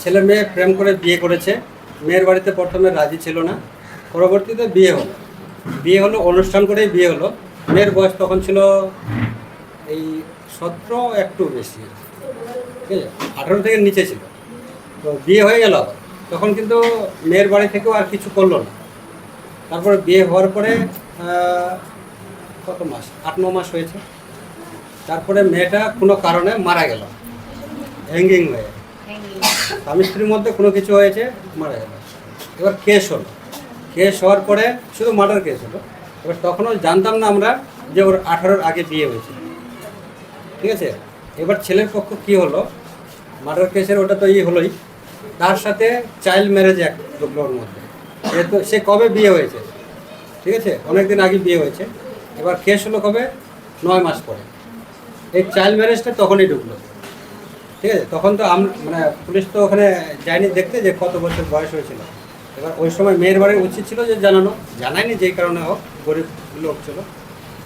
ছেলে মেয়ে প্রেম করে বিয়ে করেছে। মেয়ের বাড়িতে প্রথমে রাজি ছিল না। পরবর্তীতে বিয়ে হলো। বিয়ে হলো, অনুষ্ঠান করেই বিয়ে হলো। মেয়ের বয়স তখন ছিল এই সতেরো একটু বেশি। ঠিক আছে? আঠারো থেকে নিচে ছিল। তো বিয়ে হয়ে গেল তখন কিন্তু মেয়ের বাড়ি থেকেও আর কিছু করল না। তারপরে বিয়ে হওয়ার পরে কত মাস? আট, ন মাস হয়েছে। তারপরে মেয়েটা কোনো কারণে মারা গেল। হ্যাঙ্গিং হয়ে স্বামী স্ত্রীর মধ্যে কোনো কিছু হয়েছে, মারা গেল। এবার কেস হলো। কেস হওয়ার পরে শুধু মার্ডার কেস হলো। এবার তখনও জানতাম না আমরা যে ওর আঠারোর আগে বিয়ে হয়েছে। ঠিক আছে? এবার ছেলের পক্ষ কি হলো? মার্ডার কেসের ওটা তো ইয়ে হলোই। তার সাথে চাইল্ড ম্যারেজ এক ঢুকলো ওর মধ্যে যেহেতু সে কবে বিয়ে হয়েছে? ঠিক আছে? অনেক দিন আগে বিয়ে হয়েছে। এবার কেস হলো কবে? নয় মাস পরে। এই চাইল্ড ম্যারেজটা তখনই ঢুকলো। ঠিক আছে? তখন তো আম মানে পুলিশ তো ওখানে যায়নি দেখতে যে কত বছর বয়স হয়েছিল। এবার ওই সময় মেয়ের বাড়ির উচিত ছিল যে জানানো। জানায়নি যেই কারণে হোক, গরিব লোক ছিল।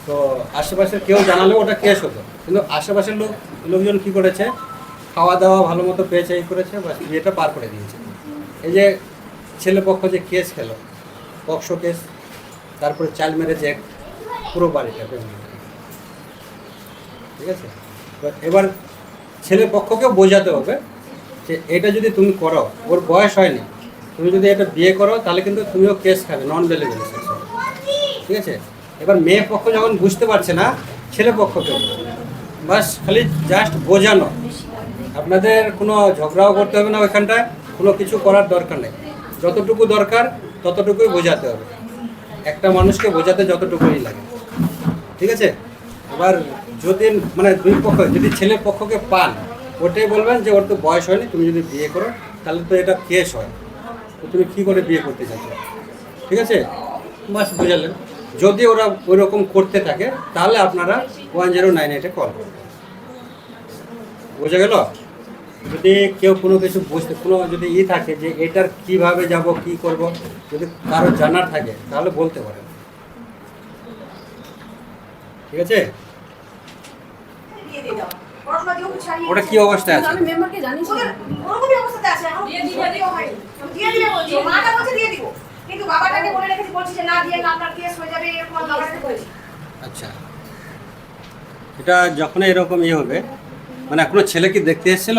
তো আশেপাশের কেউ জানালেও ওটা কেস হতো। কিন্তু আশেপাশের লোক লোকজন কী করেছে? খাওয়া দাওয়া ভালো মতো পেয়েছে, এই করেছে বা বিয়েটা পার করে দিয়েছে। এই যে ছেলে পক্ষ যে কেস খেলো, পক্সো কেস, তারপরে চাইল্ড ম্যারেজ অ্যাক্ট পুরো বাড়িটা। ঠিক আছে? এবার ছেলে পক্ষকেও বোঝাতে হবে যে এটা যদি তুমি করো, ওর বয়স হয়নি, তুমি যদি এটা বিয়ে করো, তাহলে কিন্তু তুমিও কেস খাবে নন ভ্যালুয়েবল ঠিক আছে? এবার মেয়ে পক্ষ যখন বুঝতে পারছে না, ছেলে পক্ষকে বাস খালি জাস্ট বোঝানো। আপনাদের কোনো ঝগড়াও করতে হবে না ওইখানটায়, কোনো কিছু করার দরকার নেই। যতটুকু দরকার, ততটুকুই বোঝাতে হবে। একটা মানুষকে বোঝাতে যতটুকুই লাগে। ঠিক আছে? এবার যদি মানে দুই পক্ষ, যদি ছেলের পক্ষকে পান, ওটাই বলবেন যে ওর তো বয়স হয়নি, তুমি যদি বিয়ে করো, তাহলে তো এটা কেস হয়। তো তুমি কী করে বিয়ে করতে চাচ্ছ ঠিক আছে? বাস বুঝালেন। যদি ওরা ওই রকম করতে থাকে, তাহলে আপনারা ওয়ান জিরো নাইন এইটে কল করবেন বোঝা গেল? যদি কেউ কোনো কিছু বুঝতে, কোনো যদি ই থাকে যে এটার কীভাবে যাব, কি করব, যদি কারও জানার থাকে, তাহলে বলতে পারেন। ঠিক আছে? ওটা কি অবস্থায় আছে? আমি মেম্বারকে জানিয়েছি। ওরকমই অবস্থাতে আছে এখন দিয়ে দিয়ে দিও হয়নি আমি দিয়ে দিবে বলছি মাটা বলছে দিয়ে দিব। কিন্তু বাবাটাকে বলে রেখেছি বলছি যে না দিয়ে না আপনার কেস হয়ে যাবে এরকম বাবাটাকে বলেছি। আচ্ছা। এটা যখন এরকম ইয়ে হবে মানে কোনো ছেলে কি দেখতে এসেছিল?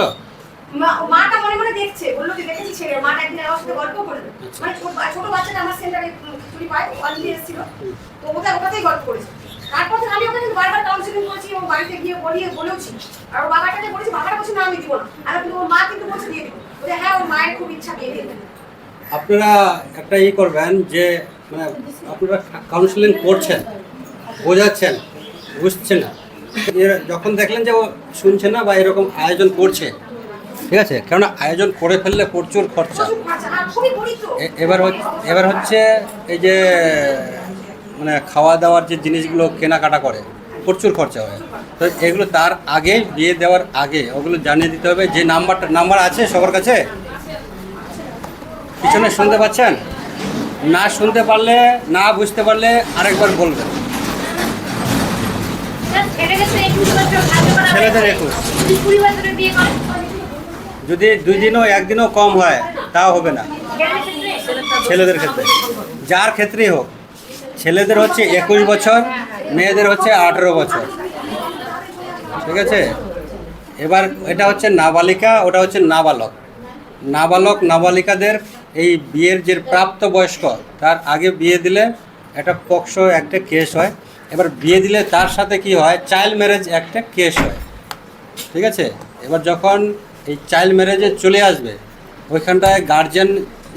মাটা মনে মনে দেখছে বলল যে দেখেছি ছেলে মাটা একদিন আমার সাথে গল্প করল আচ্ছা। মানে ছোট ছোট বাচ্চাটা আমার সেন্টারে খিচুড়ি পায় দিয়ে এসেছিল। তো ওটা ওটাতেই গল্প করেছে। তারপর থেকে আমি ওকে কিন্তু বারবার কাউন্সিলিং করেছি এবং বাড়িতে গিয়ে বলিয়ে বলেওছি। আর ওর বাবাটাকে বলেছি বাবাটা বলছে না আমি দিব না। আর কিন্তু ওর মা কিন্তু বলছে দিয়ে দিব। বলে হ্যাঁ ওর মায়ের খুব ইচ্ছা দিয়ে দিবে। আপনারা একটা ই করবেন যে মানে আপনারা কাউন্সিলিং করছেন বোঝাচ্ছেন বুঝছে না। যখন দেখলেন যে ও শুনছে না বা এরকম আয়োজন করছে ঠিক আছে? কেননা আয়োজন করে ফেললে প্রচুর খরচা। এ- এবার এবার হচ্ছে এই যে মানে খাওয়া দাওয়ার যে জিনিসগুলো কেনাকাটা করে, প্রচুর খরচা হয়। তো এগুলো তার আগে, বিয়ে দেওয়ার আগে, ওগুলো জানিয়ে দিতে হবে যে নাম্বারটা, নাম্বার আছে সবার কাছে? পিছনে শুনতে পাচ্ছেন? না শুনতে পারলে, না বুঝতে পারলে আরেকবার বলবেন। ছেলেদের একুশ। যদি দুই দিনও একদিনও কম হয়, তাও হবে না। ছেলেদের ক্ষেত্রে। যার ক্ষেত্রেই হোক। ছেলেদের হচ্ছে একুশ বছর, মেয়েদের হচ্ছে আঠেরো বছর। ঠিক আছে? এবার এটা হচ্ছে নাবালিকা, ওটা হচ্ছে নাবালক। নাবালক, নাবালিকাদের এই বিয়ের যে প্রাপ্ত বয়স্ক, তার আগে বিয়ে দিলে একটা পক্সো একটা কেস হয়। এবার বিয়ে দিলে তার সাথে কি হয়? চাইল্ড ম্যারেজ একটা কেস হয়। ঠিক আছে? এবার যখন এই চাইল্ড ম্যারেজে চলে আসবে, ওইখানটায় গার্জেন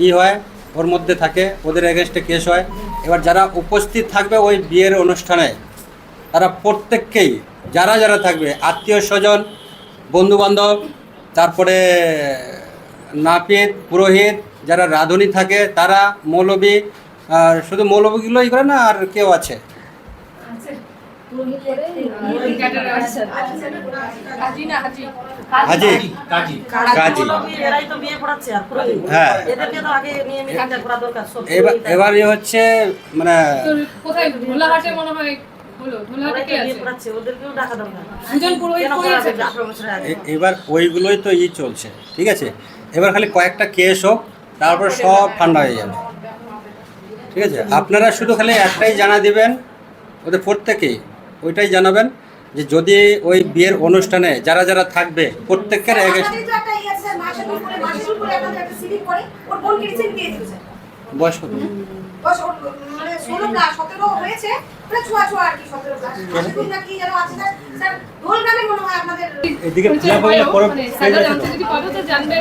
ই হয় ওর মধ্যে থাকে, ওদের এগেনস্টে কেস হয়। এবার যারা উপস্থিত থাকবে ওই বিয়ের অনুষ্ঠানে, তারা প্রত্যেককেই, যারা যারা থাকবে, আত্মীয় স্বজন, বন্ধুবান্ধব, তারপরে নাপিত, পুরোহিত, যারা রাঁধুনি থাকে, তারা মৌলবী, আর শুধু মৌলবীগুলোই করে না, আর কেউ আছে। এবার পুরোহিত। হচ্ছে মানে কোথায়? ভোলাহাটে মনে হয় এবার ওইগুলোই তো ই চলছে ঠিক আছে? এবার খালি কয়েকটা কেস হোক তারপর সব ঠান্ডা হয়ে যাবে ঠিক আছে? আপনারা শুধু খালি একটাই জানা দিবেন ওদের প্রত্যেকেই। ওইটাই জানাবেন যে যদি ওই বিয়ের অনুষ্ঠানে যারা যারা থাকবে প্রত্যেকের এগে আমাদেরই তো একটা আছে, স্যার, মাসের পর করে, মাসের পর করে আপনাদের একটা সিভিক করে, ওর বোনকে recent বিয়ে দিয়েছে, স্যার। বয়স কত? বয়স ওর, 16 plus, 17 হয়েছে, ছোঁয়া ছোঁয়া আর কি, 17 plus। মাসের দিন না মনে হয় এদিকে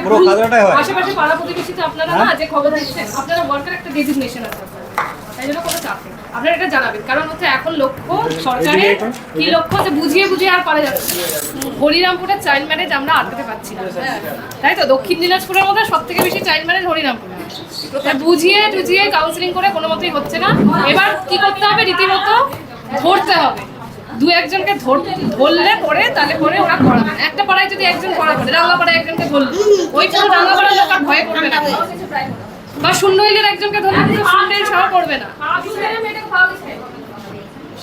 পুরো খাজনাটাই। আশেপাশে পাড়া প্রতিবেশী তো আপনারা? না যে খবর দিচ্ছেন আপনারা ওয়ার্কার একটা ডেজিগনেশন আছে তাই জন্য কোনো চাপ নেই আপনারা এটা জানাবেন কারণ হচ্ছে এখন লক্ষ্য সরকারের কি লক্ষ্য যে বুঝিয়ে বুঝিয়ে আর পারা যাচ্ছে। হরিরামপুরের চাইল্ড ম্যারেজ আমরা আটকাতে পারছি না। তাই তো? দক্ষিণ দিনাজপুরের মধ্যে সব থেকে বেশি চাইল্ড ম্যারেজ হরিরামপুরে। বুঝিয়ে টুঝিয়ে কাউন্সিলিং করে কোনো মতেই হচ্ছে না। এবার কি করতে হবে? রীতিমতো ধরতে হবে। দু একজনকে ধরলে পরে তাহলে পরে ওরা করাবে। একটা পাড়ায় যদি একজন করা করে রাঙা পাড়ায় একজনকে ধরলো। ওই পুরো রাঙা পাড়ার লোক ভয় করবে না। বা শূন্য হইলের একজনকে ধরলে পুরো শূন্যের সহ করবে না।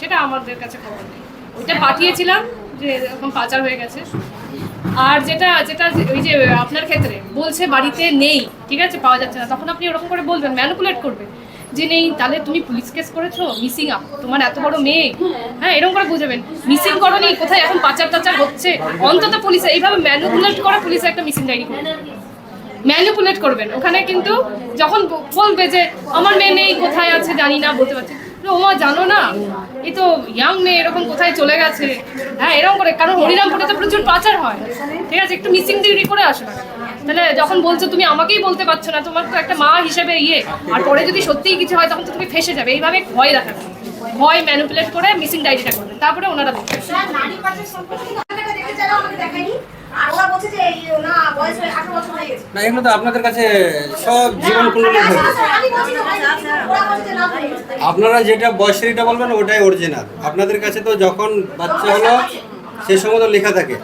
সেটা আমাদের কাছে খবর নেই। ওইটা পাঠিয়েছিলাম যে এরকম পাচার হয়ে গেছে। আর যেটা যেটা যে- ওই যে আপনার ক্ষেত্রে বলছে বাড়িতে নেই ঠিক আছে পাওয়া যাচ্ছে না। তখন আপনি ওরকম করে বলবেন ম্যানুপুলেট করবেন যে নেই তাহলে তুমি পুলিশ কেস করেছ মিসিং আপ তোমার এত বড় মেয়ে। হ্যাঁ এরকম করে বুঝাবেন। মিসিং করনি কোথায় এখন পাচার টাচার হচ্ছে? অন্তত পুলিশে এইভাবে ম্যানুপুলেট করা পুলিশে একটা মিসিং ডায়েরি করবে। ম্যানিপুলেট করবেন। ওখানে কিন্তু যখন বলবে যে, আমার মেয়ে নেই, কোথায় আছে, জানি না, বলতে পারছি। ওমা, জানো না? এই তো ইয়াং মেয়ে, এরকম কোথায় চলে গেছে? হ্যাঁ এরকম করে। কারণ হরিরামপুরে তো প্রচুর পাচার হয়। ঠিক আছে, একটু মিসিং ডিগ্রি করে আসো। তাহলে যখন বলছো, তুমি আমাকেই বলতে পারছ না, তোমার তো একটা মা হিসেবে ইয়ে। আর পরে যদি সত্যিই কিছু হয়, তখন তো তুমি ফেসে যাবে। এইভাবে ভয় দেখাবে। ভয় ম্যানিপুলেট করে মিসিং ডায়েরিটা করবে। তারপরে ওনারা দেখবে না বয়স 18 বছর গেছে। না এগুলো তো আপনাদের কাছে সব জীবন আচ্ছা, হয়ে গেছে। আপনারা যেটা বয়সের এটা বলবেন ওটাই অরিজিনাল আপনাদের কাছে তো যখন বাচ্চা হলো সে সময় তো লেখা থাকে।